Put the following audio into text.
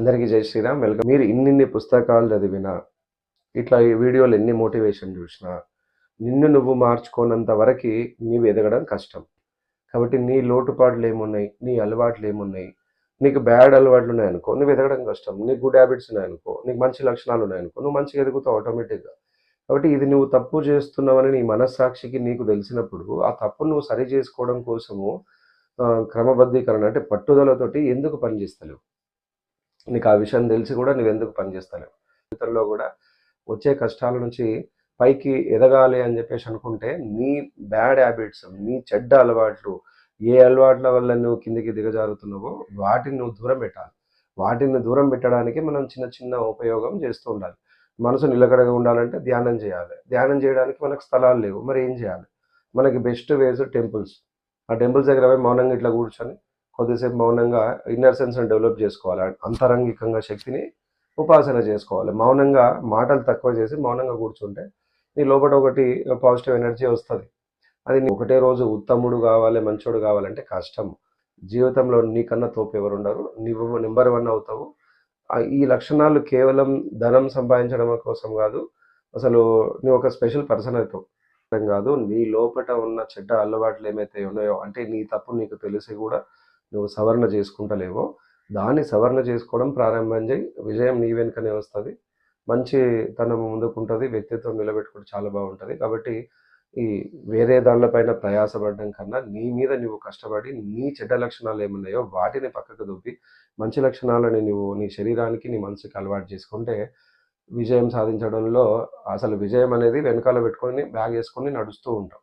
అందరికీ జై శ్రీరామ్. వెల్కమ్. మీరు ఇన్నిన్ని పుస్తకాలు చదివినా ఇట్లా ఈ వీడియోలు ఎన్ని మోటివేషన్ చూసినా నిన్ను నువ్వు మార్చుకోనంత వరకు నీవు ఎదగడం కష్టం. కాబట్టి నీ లోటుపాట్లు ఏమున్నాయి? నీ అలవాట్లు ఏమున్నాయి? నీకు బ్యాడ్ అలవాట్లు ఉన్నాయనుకో నువ్వు ఎదగడం కష్టం. నీకు గుడ్ హ్యాబిట్స్ ఉన్నాయనుకో నీకు మంచి లక్షణాలు ఉన్నాయనుకో నువ్వు మంచిగా ఎదుగుతావు ఆటోమేటిక్గా. కాబట్టి ఇది నువ్వు తప్పు చేస్తున్నావని నీ మనస్సాక్షికి నీకు తెలిసినప్పుడు ఆ తప్పు నువ్వు సరి చేసుకోవడం కోసము క్రమబద్ధీకరణ అంటే పట్టుదలతోటి ఎందుకు పనిచేస్తలేవు? నీకు ఆ విషయం తెలిసి కూడా నువ్వు ఎందుకు పనిచేస్తలేవు జీవితంలో కూడా వచ్చే కష్టాల నుంచి పైకి ఎదగాలి అని చెప్పేసి అనుకుంటే నీ బ్యాడ్ హ్యాబిట్స్ నీ చెడ్డ అలవాట్లు ఏ అలవాట్ల వల్ల నువ్వు కిందికి దిగజారుతున్నావో వాటిని నువ్వు దూరం పెట్టాలి. వాటిని దూరం పెట్టడానికి మనం చిన్న చిన్న ఉపయోగం చేస్తూ ఉండాలి. మనసు నిలకడగా ఉండాలంటే ధ్యానం చేయాలి. ధ్యానం చేయడానికి మనకు స్థలాలు లేవు. మరి ఏం చేయాలి? మనకి బెస్ట్ వేస్ టెంపుల్స్. ఆ టెంపుల్స్ దగ్గర మౌనంగా ఇట్లా కూర్చొని కొద్దిసేపు మౌనంగా ఇన్నర్ సెన్స్ని డెవలప్ చేసుకోవాలి. అంతరంగికంగా శక్తిని ఉపాసన చేసుకోవాలి. మౌనంగా మాటలు తక్కువ చేసి మౌనంగా కూర్చుంటే నీ లోపల ఒకటి పాజిటివ్ ఎనర్జీ వస్తుంది. అది నీ ఒకటే రోజు ఉత్తముడు కావాలి మంచోడు కావాలంటే కష్టం. జీవితంలో నీకన్నా తోపు ఎవరు ఉండరు. నువ్వు నెంబర్ వన్ అవుతావు. ఈ లక్షణాలు కేవలం ధనం సంపాదించడం కోసం కాదు అసలు నువ్వు ఒక స్పెషల్ పర్సన్ అవుతావు. కాదు నీ లోపల ఉన్న చెడ్డ అలవాట్లు ఏమైతే ఉన్నాయో అంటే నీ తప్పు నీకు తెలిసి కూడా నువ్వు సవరణ చేసుకుంటలేవో దాన్ని సవరణ చేసుకోవడం ప్రారంభం చేయి విజయం నీ వెనుకనే వస్తుంది. మంచి తనం ముందుకుంటుంది. వ్యక్తిత్వం నిలబెట్టుకుంటే చాలా బాగుంటుంది. కాబట్టి ఈ వేరే దానిపైన ప్రయాసపడడం కన్నా నీ మీద నువ్వు కష్టపడి నీ చెడ్డ లక్షణాలు ఏమున్నాయో వాటిని పక్కకు దొబ్బి మంచి లక్షణాలని నువ్వు నీ శరీరానికి నీ మనసుకి అలవాటు చేసుకుంటే విజయం సాధించడంలో అసలు విజయం అనేది వెనకాల పెట్టుకొని బ్యాగ్ వేసుకొని నడుస్తూ ఉంటాం.